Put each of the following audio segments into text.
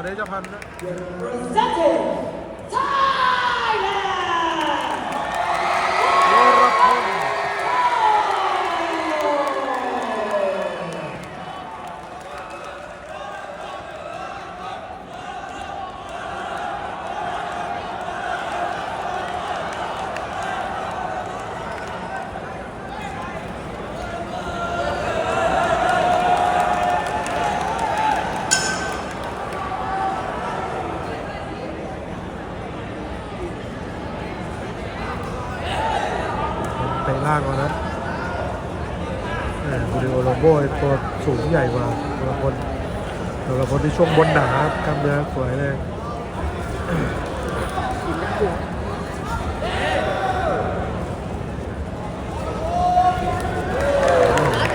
สอเดชพันธ์นะ Presenting Thailand! วรพล เตะล่างก่อนนะบูริโอโลโบตัวสูงใหญ่กว่าตัวละคนตัวละคนที่ช่วงบนหนากล้ามเนื้อสวยเลย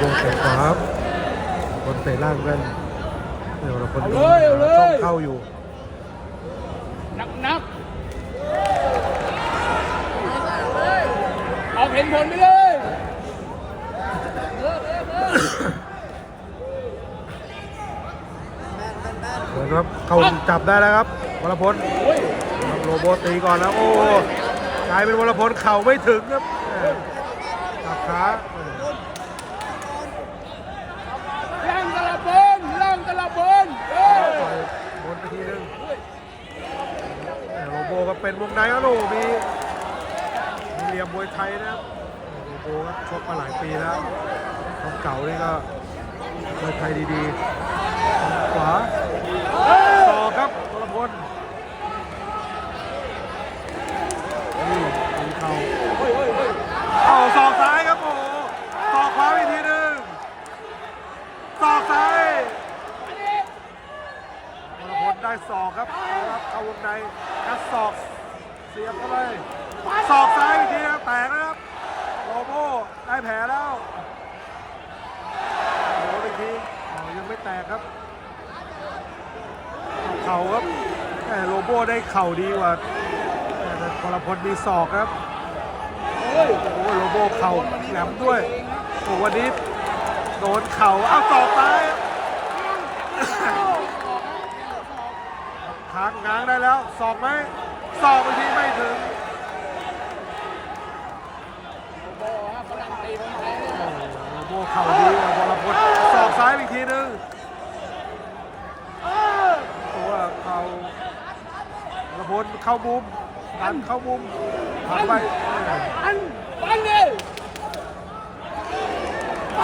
วงเตะขวาครับคนเตะล่างกันเดี๋ยวละคนเอาเลยเอาเลยช่องเข้าอยู่ นักนัก ออกเห็นผลไปเลยเหมือนครับเขาจับได้แล้วครับวรพลโรบโบตีก่อนแล้วโอ้กลายเป็นวรพลเข่าไม่ถึงครับจับขาล่างตะละบนล่างตะละบนเออต่อยบนไปทีนึงโรโบก็เป็นวงในครับโอ้มี มีเหลี่ยมมวยไทยนะครับโรโบก็ชกมาหลายปีแล้วของเก่านี่ก็มวยไทยดีๆขวาต่อครับวรพลนี่มีเข่า เฮ้ยเฮ้ยเฮ้ย เอาศอกซ้ายครับโอ้โหศอกขวาอีกทีหนึ่งศอกซ้ายวรพลได้ศอกครับเอาครับเข้าวงในงัดศอกเสียบเข้าไปศอกซ้ายอีกทีครับแตกนะครับโลโบได้แผลแล้วโอ้โหอีกทีอ๋อยังไม่แตกครับ เข่าครับแหม่โลโบได้เข่าดีกว่าแต่วรพลมีศอกครับเฮ้ยโอ้โหโลโบเข่าแหลมด้วยโอ้วันนี้โดนเข่าเอาศอกซ้ายค้างง้างได้แล้วศอกไหมศอกไปทีไม่ถึง บอฮะฝรั่งตีคนไทยเนี่ย โอ้โหโลโบเข่าดีกว่าบอลพลศอกซ้ายอีกทีนึงตัวเข่า บอลพลเข้ามุมดันเข้ามุมหันไปอันฟันดิ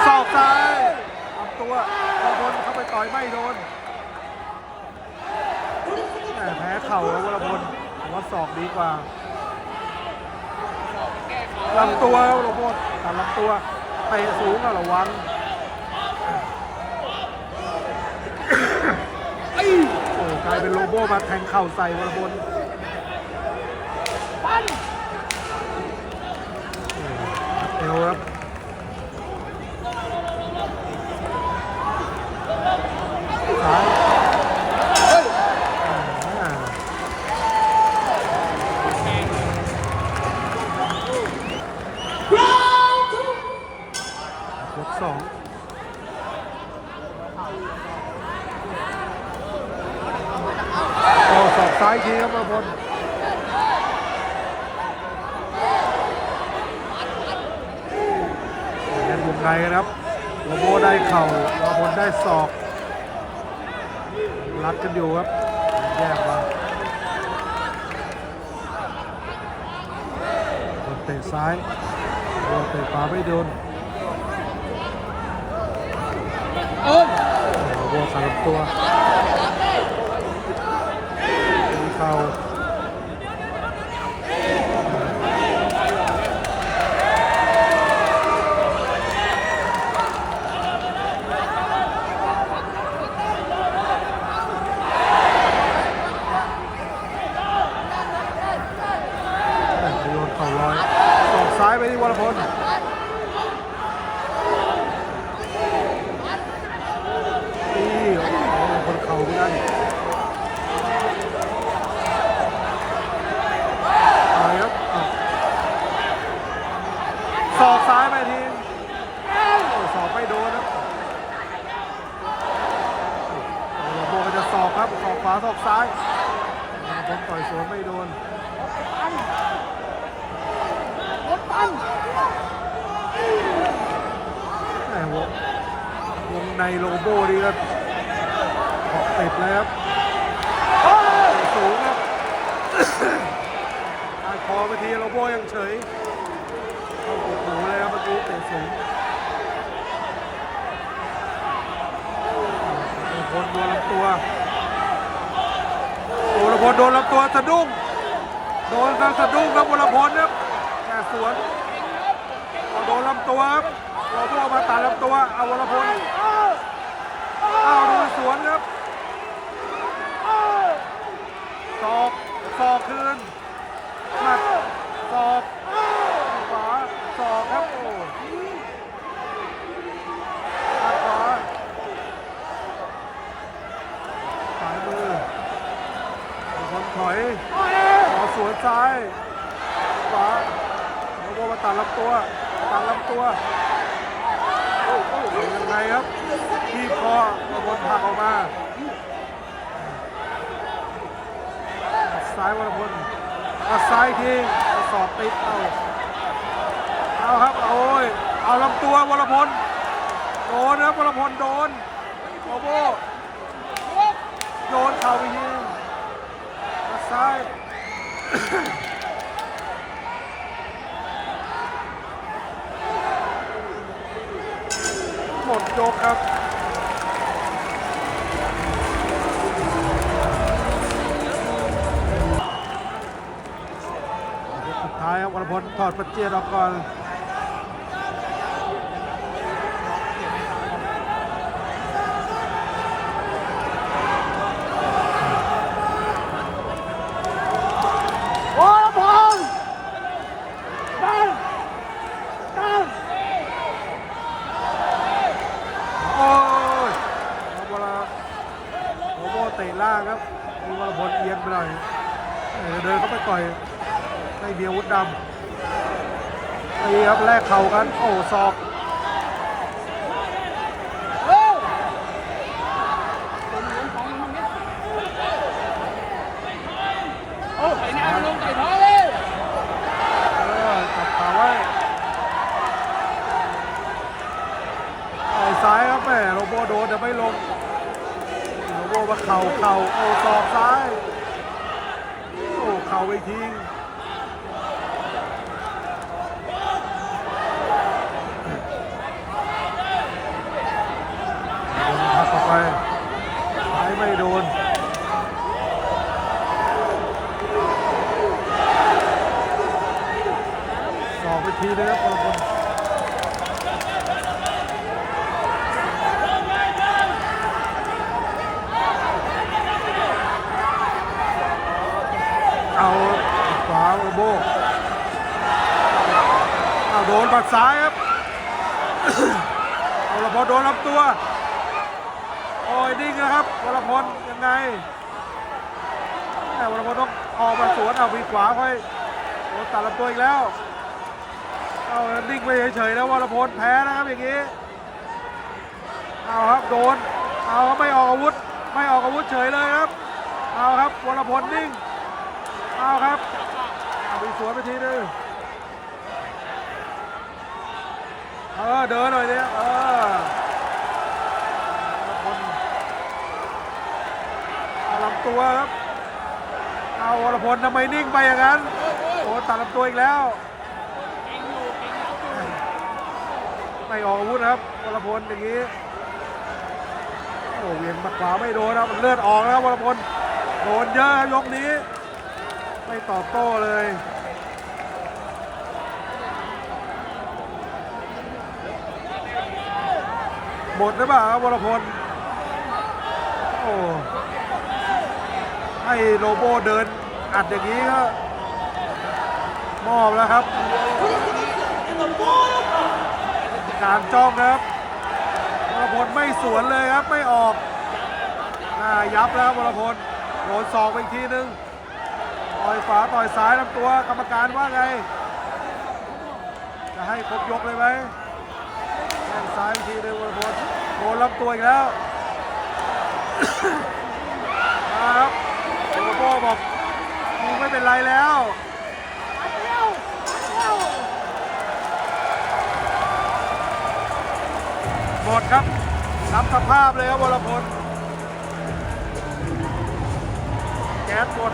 ศอกซ้ายลำตัวบอลพลเข้าไปต่อยไม่โดนแต่แพ้เข่าแล้ววรพลผมว่าศอกดีกว่าลำตัวครับวรพลตัดลำตัวเตะสูงอะระวังไอ้โอ้กลายเป็นโลโบมาแทงเข่าใส่วรพล ฟัน เอวครับซ้าย เฮ้ย อ่า Round two. ยกสอง โอ้ศอกซ้ายทีครับวรพลเล่นวงในกันครับโลโบได้เข่าลาพลได้ศอกรัดกันอยู่ครับแยกมาโดนเตะซ้ายโดนเตะขวาไม่โดน เอ้ย โลโบขาลำตัวมีเข่าโยนเข่า อกซ้ายวรพลต่อยสวนไม่โดน รถตัน แหมวงวง ในโลโบดีครับออกติดเลยครับสูงครับอายคอไปทีโลโบยังเฉยเข้ากดหูเลยครับเมื่อกี้เตะสูงวรพลโดนลำตัววรพลโดนลำตัวสะดุ้ง โดนทางสะดุ้งครับวรพลครับแกสวนโดนลำตัวครับโลโบมาตัดลำตัว เอาวรพล อาดูสวนครับศอกศอกคืนหมัดศอกขวาศอกครับโอ้หมัดขวาสายมือวรพลถอยขอสวนซ้ายขวาโลโบมาตัดลำตัวตัดลำตัว ยังไงครับที่คอโลโบผลักออกมาซ้ายวรพลก็ซ้ายทีสอบติดเอาเอาครับเอาโอ้ยเอาลำตัววรพลโดนนะครับวรพลโดนโลโบโยนเข่าไปยิงซ้าย มดยกครับสุดท้ายครับวรพลถอดปัจเจียนออกก่อน โอ้ยพงตันตัน โอ้ยเอาวรโลโบเตะล่างครับมีวรพลเอียงไปหน่อยเออเดินเข้าไปต่อยไม่มีอาวุธดำตีครับแลกเข่ากัน โอ้ศอกเร็วโอ้ไอ้หน้ามันลงไก่ท้อเลยเออจับขาไว้ต่อยซ้ายครับแม่โรโบโดนแต่ไม่ลงโรโบมาเข่าเข่าโอ้ศอกซ้าย โอ้เข่าไปทิ้งโดนทับเข้าไปซ้ายไม่โดน สอกไปทีนึงครับคนละคนเอาขวาโอโบเอาโดน บัดซ้ายครับเอาละพอโดนลำตัว โอ้ยนิ่งนะครับวรพลยังไงแต่วรพลต้องออกมาสวนเอาวีขวาค่อยโดนตัดลำตัวอีกแล้ว เอานิ่งไปเฉยๆแล้ววรพลแพ้นะครับอย่างนี้ เอาครับโดน เอาครับไม่ออกอาวุธ ไม่ออกอาวุธเฉยเลยครับ เอาครับวรพลนิ่ง เอาครับเอาไปสวนไปทีนึงเออเดินหน่อยเนี่ยเออวรพลเอาลำตัวครับ เอาวรพลทำไมนิ่งไปอย่างนั้น โอ้ตัดลำตัวอีกแล้ว ไม่ออกอาวุธครับวรพลอย่างนี้ โอ้เวียงมาขวาไม่โดนครับเลือดออกแล้ววรพล โดนเยอะยกนี้ ไม่ตอบโต้เลย หมดหรือเปล่าครับวรพลโอ้ให้โลโบเดินอัดอย่างนี้ก็มอบแล้วครับ การจ้องครับวรพลไม่สวนเลยครับไม่ออกอ่ายับแล้วครับวรพลโดนศอกไปอีกทีนึงต่อยขวาต่อยซ้ายลำตัวกรรมการว่าไง จะให้ครบยกเลยไหม แข้งซ้ายอีกทีนึงวรพลโดนลำตัวอีกแล้วครับวรพลบอกมึงไม่เป็นไรแล้วหมดครับรับสภาพเลยครับวรพลแก๊สหมด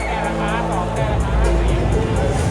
แก้ราคาสองแก้ราคาสี่